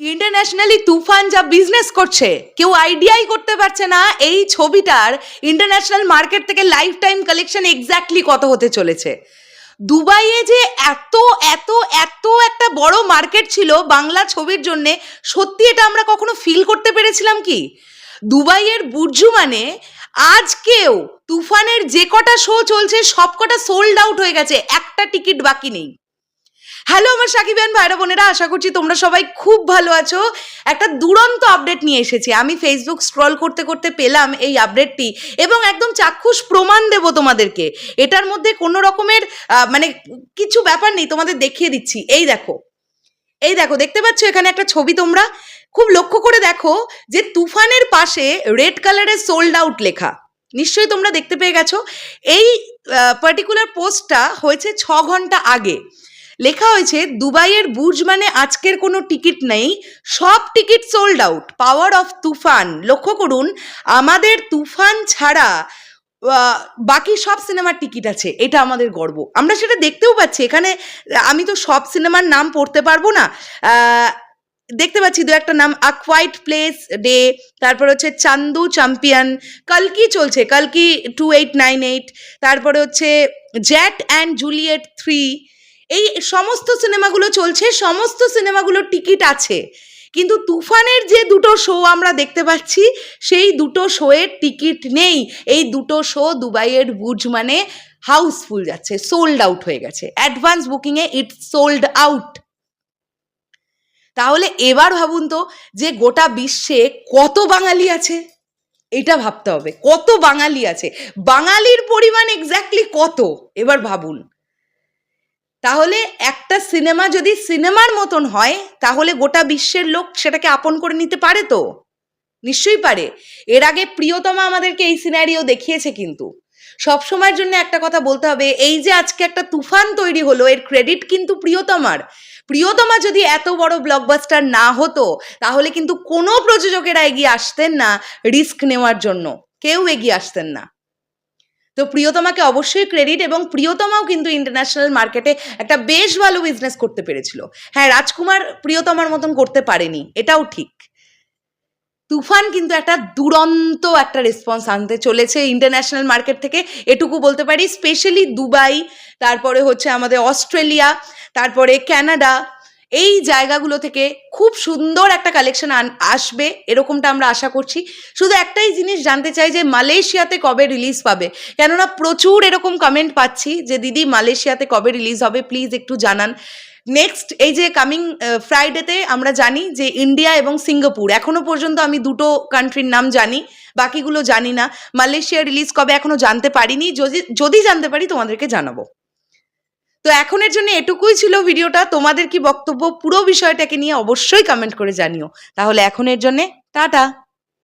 Internationally তুফান যা business করছে, কেউ আইডিয়াই করতে পারছে না, এই ছবিটার ইন্টারন্যাশনাল মার্কেট থেকে লাইফ টাইম কালেকশন এক্স্যাক্টলি কত হতে চলেছে? দুবাইয়ে যে এত এত এত একটা বড় মার্কেট ছিল বাংলা ছবির জন্য, সত্যি এটা আমরা কখনো ফিল করতে পেরেছিলাম কি? দুবাইয়ের বুর্জু মানে আজকেও তুফানের যে কটা শো চলছে সব কটা সোল্ড আউট হয়ে গেছে, একটা টিকিট বাকি নেই। হ্যালো আমার সাকিবান ভাইরা বোনেরা, আশা করছি তোমরা সবাই খুব ভালো আছো। একটা দুরন্ত আপডেট নিয়ে এসেছি। আমি ফেসবুক স্ক্রল করতে করতে পেলাম এই আপডেটটি এবং একদম চাক্ষুষ প্রমাণ দেব তোমাদেরকে। এটার মধ্যে কোনো রকমের মানে কিছু ব্যাপার নেই, তোমাদের দেখিয়ে দিচ্ছি। এই দেখো এই দেখো, দেখতে পাচ্ছ এখানে একটা ছবি তোমরা? খুব লক্ষ্য করে দেখো যে তুফানের পাশে রেড কালারের সোল্ড আউট লেখা। নিশ্চয়ই তোমরা দেখতে পেয়ে গেছো। এই পার্টিকুলার পোস্টটা হয়েছে ছ ঘণ্টা আগে। লেখা হয়েছে, দুবাইয়ের বুর্জ মানে আজকের কোনো টিকিট নেই, সব ticket sold out power of Toofan. লক্ষ্য করুন, আমাদের তুফান ছাড়া বাকি সব সিনেমার টিকিট আছে, এটা আমাদের গর্ব। আমরা সেটা দেখতেও পাচ্ছি, এখানে আমি তো সব সিনেমার নাম পড়তে পারব না। দেখতে পাচ্ছি দু একটা নাম আ কোয়াইট প্লেস ডে তারপর হচ্ছে চান্দু চ্যাম্পিয়ন কালকি চলছে, কালকি টু এইট নাইন এইট তারপরে হচ্ছে জ্যাট অ্যান্ড জুলিয়েট থ্রি এই সমস্ত সিনেমাগুলো চলছে, সমস্ত সিনেমাগুলোর টিকিট আছে। কিন্তু তুফানের যে দুটো শো আমরা দেখতে পাচ্ছি, সেই দুটো শোয়ের টিকিট নেই। এই দুটো শো দুবাইয়ের বুর্জ মানে হাউসফুল যাচ্ছে সোল্ড আউট হয়ে গেছে। অ্যাডভান্স বুকিংয়ে ইট সোল্ড আউট তাহলে এবার ভাবুন তো যে গোটা বিশ্বে কত বাঙালি আছে? এটা ভাবতে হবে, কত বাঙালি আছে? বাঙালির পরিমাণ এক্স্যাক্টলি কত? এবার ভাবুন। তাহলে একটা সিনেমা যদি সিনেমার মতন হয়, তাহলে গোটা বিশ্বের লোক সেটাকে আপন করে নিতে পারে তো? নিশ্চয়ই পারে। এর আগে প্রিয়তমা আমাদেরকে এই সিনারিও দেখিয়েছে কিন্তু। সব সময়ের জন্য একটা কথা বলতে হবে, এই যে আজকে একটা তুফান তৈরি হলো, এর ক্রেডিট কিন্তু প্রিয়তমার। প্রিয়তমা যদি এত বড় ব্লকবাস্টার না হতো, তাহলে কিন্তু কোনো প্রযোজকেরা এগিয়ে আসতেন না রিস্ক নেওয়ার জন্য। কেউ এগিয়ে আসতেন না। তো প্রিয়তমাকে অবশ্যই ক্রেডিট এবং প্রিয়তমাও কিন্তু ইন্টারন্যাশনাল মার্কেটে একটা বেশ ভালো বিজনেস করতে পেরেছিল। হ্যাঁ রাজকুমার প্রিয়তমার মতন করতে পারেনি, এটাও ঠিক। তুফান কিন্তু একটা দুরন্ত একটা রেসপন্স আনতে চলেছে ইন্টারন্যাশনাল মার্কেট থেকে। এটুকু বলতে পারি স্পেশালি দুবাই, তারপরে হচ্ছে আমাদের অস্ট্রেলিয়া, তারপরে কানাডা এই জায়গাগুলো থেকে খুব সুন্দর একটা কালেকশন আসবে, এরকমটা আমরা আশা করছি। শুধু একটাই জিনিস জানতে চাই যে মালয়েশিয়াতে কবে রিলিজ পাবে? কেননা প্রচুর এরকম কমেন্ট পাচ্ছি যে, দিদি, মালয়েশিয়াতে কবে রিলিজ হবে? প্লিজ একটু জানান। নেক্সট এই যে কামিং ফ্রাইডেতে আমরা জানি যে ইন্ডিয়া এবং সিঙ্গাপুর এখনও পর্যন্ত আমি দুটো কান্ট্রির নাম জানি, বাকিগুলো জানি না। মালয়েশিয়া রিলিজ কবে এখনও জানতে পারিনি। যদি যদি জানতে পারি তোমাদেরকে জানাব। তো এখনের জন্য এটুকুই ছিল ভিডিওটা। তোমাদের কি বক্তব্য? পুরো বিষয়টাকে নিয়ে অবশ্যই কমেন্ট করে জানিও। তাহলে এখনের জন্যে টাটা।